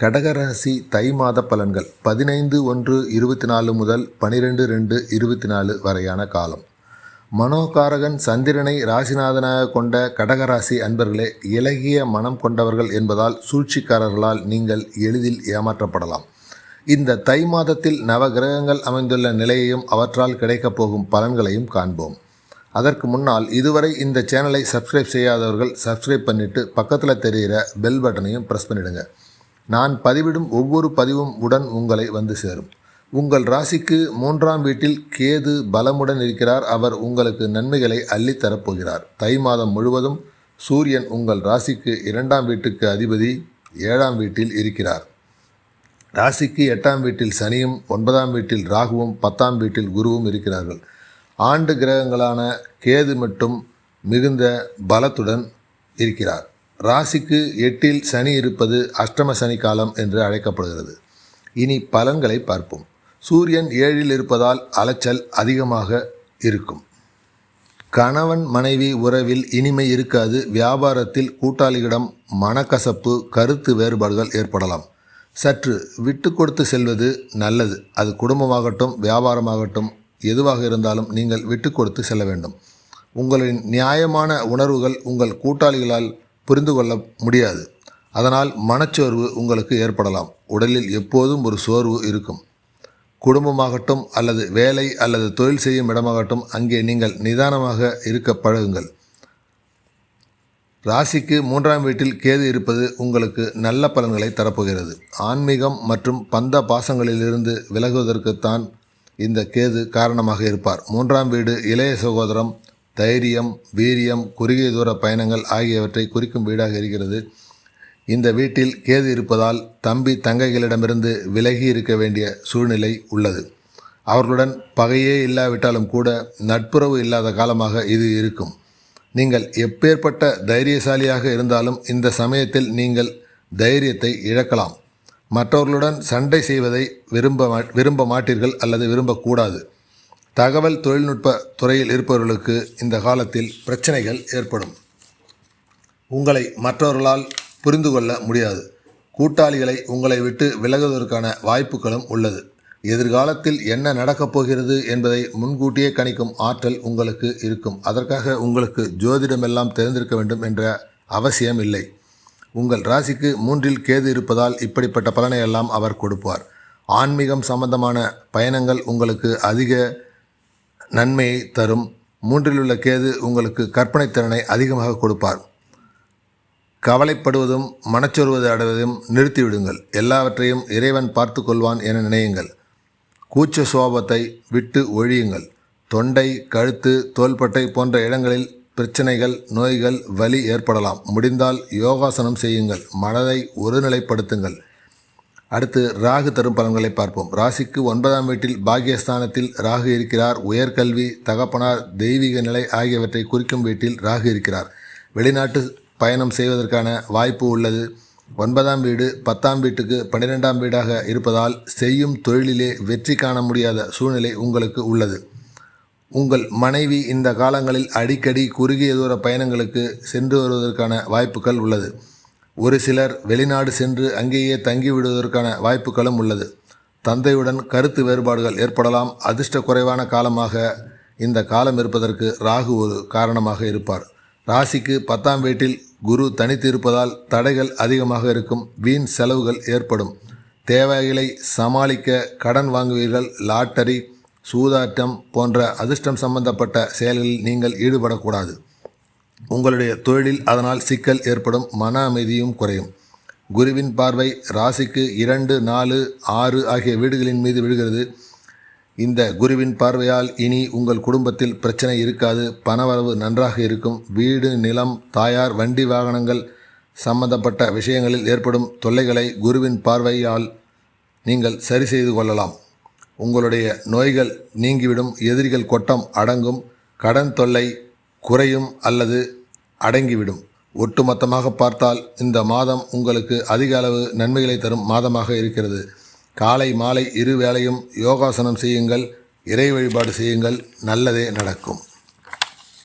கடகராசி தை மாத பலன்கள். பதினைந்து ஒன்று இருபத்தி நாலு முதல் பனிரெண்டு ரெண்டு இருபத்தி நாலு வரையான காலம். மனோகாரகன் சந்திரனை ராசிநாதனாக கொண்ட கடகராசி அன்பர்களே இலகிய மனம் கொண்டவர்கள் என்பதால் சூழ்ச்சிக்காரர்களால் நீங்கள் எளிதில் ஏமாற்றப்படலாம். இந்த தை மாதத்தில் நவ கிரகங்கள் அமைந்துள்ள நிலையையும் அவற்றால் கிடைக்கப் போகும் பலன்களையும் காண்போம். அதற்கு முன்னால் இதுவரை இந்த சேனலை சப்ஸ்கிரைப் செய்யாதவர்கள் சப்ஸ்கிரைப் பண்ணிவிட்டு பக்கத்தில் தெரிகிற பெல் பட்டனையும் ப்ரெஸ் பண்ணிவிடுங்க நான் பதிவிடும் ஒவ்வொரு பதிவும் உடன் உங்களை வந்து சேரும். உங்கள் ராசிக்கு மூன்றாம் வீட்டில் கேது பலமுடன் இருக்கிறார். அவர் உங்களுக்கு நன்மைகளை அள்ளித்தரப்போகிறார் தை மாதம் முழுவதும் சூரியன் உங்கள் ராசிக்கு இரண்டாம் வீட்டுக்கு அதிபதி ஏழாம் வீட்டில் இருக்கிறார். ராசிக்கு எட்டாம் வீட்டில் சனியும் ஒன்பதாம் வீட்டில் ராகுவும் பத்தாம் வீட்டில் குருவும் இருக்கிறார்கள். ஆண்டு கிரகங்களான கேது மட்டும் மிகுந்த பலத்துடன் இருக்கிறார். ராசிக்கு எட்டில் சனி இருப்பது அஷ்டம சனி காலம் என்று அழைக்கப்படுகிறது. இனி பலன்களை பார்ப்போம். சூரியன் ஏழில் இருப்பதால் அலைச்சல் அதிகமாக இருக்கும். கணவன் மனைவி உறவில் இனிமை இருக்காது. வியாபாரத்தில் கூட்டாளிகளிடம் மனக்கசப்பு கருத்து வேறுபாடுகள் ஏற்படலாம். சற்று விட்டு கொடுத்து செல்வது நல்லது. அது குடும்பமாகட்டும் வியாபாரமாகட்டும் எதுவாக இருந்தாலும் நீங்கள் விட்டு கொடுத்து செல்ல வேண்டும். உங்களின் நியாயமான உணர்வுகள் உங்கள் கூட்டாளிகளால் புரிந்து கொள்ள முடியாது. அதனால் மனச்சோர்வு உங்களுக்கு ஏற்படலாம். உடலில் எப்போதும் ஒரு சோர்வு இருக்கும். குடும்பமாகட்டும் அல்லது வேலை அல்லது தொழில் செய்யும் இடமாகட்டும் அங்கே நீங்கள் நிதானமாக இருக்க பழகுங்கள். ராசிக்கு மூன்றாம் வீட்டில் கேது இருப்பது உங்களுக்கு நல்ல பலன்களை தரப்போகிறது. ஆன்மீகம் மற்றும் பந்த பாசங்களிலிருந்து விலகுவதற்குத்தான் இந்த கேது காரணமாக இருப்பார். மூன்றாம் வீடு இளைய சகோதரம் தைரியம் வீரியம் குறுகிய தூர பயணங்கள் ஆகியவற்றை குறிக்கும் வீடாக இருக்கிறது. இந்த வீட்டில் கேது இருப்பதால் தம்பி தங்கைகளிடமிருந்து விலகி இருக்க வேண்டிய சூழ்நிலை உள்ளது. அவர்களுடன் பகையே இல்லாவிட்டாலும் கூட நட்புறவு இல்லாத காலமாக இது இருக்கும். நீங்கள் எப்பேற்பட்ட தைரியசாலியாக இருந்தாலும் இந்த சமயத்தில் நீங்கள் தைரியத்தை இழக்கலாம். மற்றவர்களுடன் சண்டை செய்வதை விரும்ப விரும்ப மாட்டீர்கள் அல்லது விரும்பக்கூடாது. தகவல் தொழில்நுட்ப துறையில் இருப்பவர்களுக்கு இந்த காலத்தில் பிரச்சனைகள் ஏற்படும். உங்களை மற்றவர்களால் புரிந்து கொள்ள முடியாது. கூட்டாளிகளை உங்களை விட்டு விலகுவதற்கான வாய்ப்புகளும் உள்ளது. எதிர்காலத்தில் என்ன நடக்கப் போகிறது என்பதை முன்கூட்டியே கணிக்கும் ஆற்றல் உங்களுக்கு இருக்கும். அதற்காக உங்களுக்கு ஜோதிடமெல்லாம் தெரிந்திருக்க வேண்டும் என்ற அவசியம் இல்லை. உங்கள் ராசிக்கு மூன்றில் கேது இருப்பதால் இப்படிப்பட்ட பலனை எல்லாம் அவர் கொடுப்பார். ஆன்மீகம் சம்பந்தமான பயணங்கள் உங்களுக்கு அதிக நன்மையை தரும். மூன்றில் உள்ள கேது உங்களுக்கு கற்பனை திறனை அதிகமாக கொடுப்பார். கவலைப்படுவதும் மனச்சொருவது அடைவதையும் நிறுத்திவிடுங்கள். எல்லாவற்றையும் இறைவன் பார்த்து கொள்வான் என நினையுங்கள். கூச்ச சோபத்தை விட்டு ஒழியுங்கள். தொண்டை கழுத்து தோள்பட்டை போன்ற இடங்களில் பிரச்சனைகள் நோய்கள் வலி ஏற்படலாம். முடிந்தால் யோகாசனம் செய்யுங்கள். மனதை ஒருநிலைப்படுத்துங்கள். அடுத்து ராகு தரும் பலன்களை பார்ப்போம். ராசிக்கு ஒன்பதாம் வீட்டில் பாகியஸ்தானத்தில் ராகு இருக்கிறார். உயர்கல்வி தகப்பனார் தெய்வீக நிலை ஆகியவற்றை குறிக்கும் வீட்டில் ராகு இருக்கிறார். வெளிநாட்டு பயணம் செய்வதற்கான வாய்ப்பு உள்ளது. ஒன்பதாம் வீடு பத்தாம் வீட்டுக்கு பன்னிரெண்டாம் வீடாக இருப்பதால் செய்யும் தொழிலிலே வெற்றி காண முடியாத சூழ்நிலை உங்களுக்கு உள்ளது. உங்கள் மனைவி இந்த காலங்களில் அடிக்கடி குறுகிய தூர பயணங்களுக்கு சென்று வருவதற்கான வாய்ப்புகள் உள்ளது. ஒரு சிலர் வெளிநாடு சென்று அங்கேயே தங்கிவிடுவதற்கான வாய்ப்புகளும் உள்ளது. தந்தையுடன் கருத்து வேறுபாடுகள் ஏற்படலாம். அதிர்ஷ்ட குறைவான காலமாக இந்த காலம் இருப்பதற்கு ராகு ஒரு காரணமாக இருப்பார். ராசிக்கு பத்தாம் வீட்டில் குரு தனித்து இருப்பதால் தடைகள் அதிகமாக இருக்கும். வீண் செலவுகள் ஏற்படும். தேவைகளை சமாளிக்க கடன் வாங்குவீர்கள். லாட்டரி சூதாட்டம் போன்ற அதிர்ஷ்டம் சம்பந்தப்பட்ட செயல்களில் நீங்கள் ஈடுபடக்கூடாது. உங்களுடைய தொழிலில் அதனால் சிக்கல் ஏற்படும் மன அமைதியும் குறையும். குருவின் பார்வை ராசிக்கு இரண்டு நாலு ஆறு ஆகிய வீடுகளின் மீது விழுகிறது. இந்த குருவின் பார்வையால் இனி உங்கள் குடும்பத்தில் பிரச்சனை இருக்காது பணவரவு நன்றாக இருக்கும். வீடு நிலம் தாயார் வண்டி வாகனங்கள் சம்பந்தப்பட்ட விஷயங்களில் ஏற்படும் தொல்லைகளை குருவின் பார்வையால் நீங்கள் சரி செய்து கொள்ளலாம். உங்களுடைய நோய்கள் நீங்கிவிடும் எதிரிகள் கொட்டம் அடங்கும் கடன் தொல்லை குறையும் அல்லது அடங்கிவிடும். ஒட்டுமொத்தமாக பார்த்தால் இந்த மாதம் உங்களுக்கு அதிக அளவு நன்மைகளை தரும் மாதமாக இருக்கிறது. காலை மாலை இரு வேளையும் யோகாசனம் செய்யுங்கள் இறை வழிபாடு செய்யுங்கள் நல்லதே நடக்கும்.